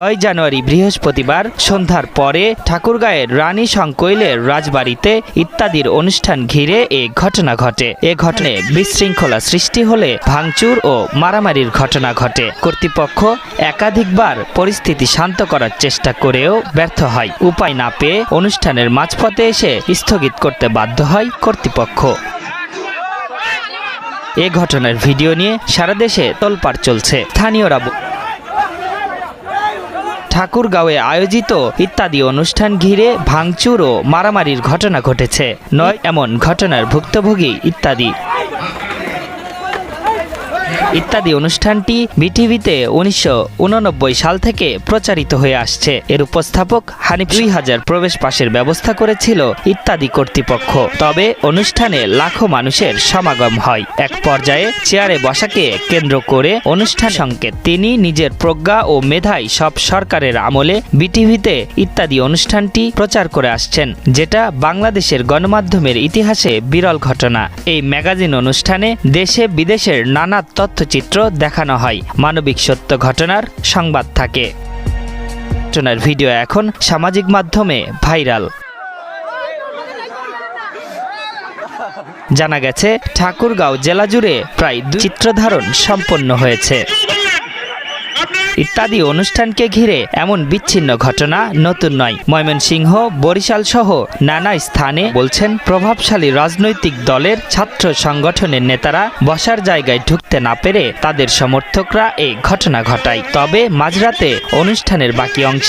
ছয় জানুয়ারি বৃহস্পতিবার সন্ধ্যার পরে ঠাকুরগাঁয়ের রানী সংকৈলের রাজবাড়িতে ইত্যাদির অনুষ্ঠান ঘিরে এ ঘটনা ঘটে। এ ঘটনায় বিশৃঙ্খলা সৃষ্টি হলে ভাঙচুর ও মারামারির ঘটনা ঘটে। কর্তৃপক্ষ একাধিকবার পরিস্থিতি শান্ত করার চেষ্টা করেও ব্যর্থ হয়। উপায় না পেয়ে অনুষ্ঠানের মাঝপথে এসে স্থগিত করতে বাধ্য হয় কর্তৃপক্ষ। এ ঘটনার ভিডিও নিয়ে সারা দেশে তোলপাড় চলছে। স্থানীয়রা ঠাকুরগাঁওয়ে আয়োজিত ইত্যাদি অনুষ্ঠান ঘিরে ভাঙচুর ও মারামারির ঘটনা ঘটেছে। নয় এমন ঘটনার ভুক্তভোগী ইত্যাদি। ইত্যাদি অনুষ্ঠানটি বিটিভিতে উনিশশো উননব্বই সাল থেকে প্রচারিত হয়ে আসছে। এর উপস্থাপক হানিফ দুই হাজার প্রবেশ পাশের ব্যবস্থা করেছিল ইত্যাদি কর্তৃপক্ষ। তবে অনুষ্ঠানে লাখো মানুষের সমাগম হয়। এক পর্যায়ে চেয়ারে বসাকে কেন্দ্র করে অনুষ্ঠান সংকেত। তিনি নিজের প্রজ্ঞা ও মেধায় সব সরকারের আমলে বিটিভিতে ইত্যাদি অনুষ্ঠানটি প্রচার করে আসছেন, যেটা বাংলাদেশের গণমাধ্যমের ইতিহাসে বিরল ঘটনা। এই ম্যাগাজিন অনুষ্ঠানে দেশে বিদেশের নানা তথ্যচিত্র দেখানো হয়। মানবিক সত্য ঘটনার সংবাদ থাকে। ঘটনার ভিডিও এখন সামাজিক মাধ্যমে ভাইরাল। জানা গেছে, ঠাকুরগাঁও জেলা জুড়ে প্রায় চিত্রধারণ সম্পন্ন হয়েছে। ইত্যাদি অনুষ্ঠানকে ঘিরে এমন বিচ্ছিন্ন ঘটনা নতুন নয়। ময়মনসিংহ, বরিশাল সহ নানা স্থানে বলছেন প্রভাবশালী রাজনৈতিক দলের ছাত্র সংগঠনের নেতারা বসার জায়গায় ঢুকতে না পেরে তাদের সমর্থকরা এই ঘটনা ঘটায়। তবে মাঝরাতে অনুষ্ঠানের বাকি অংশে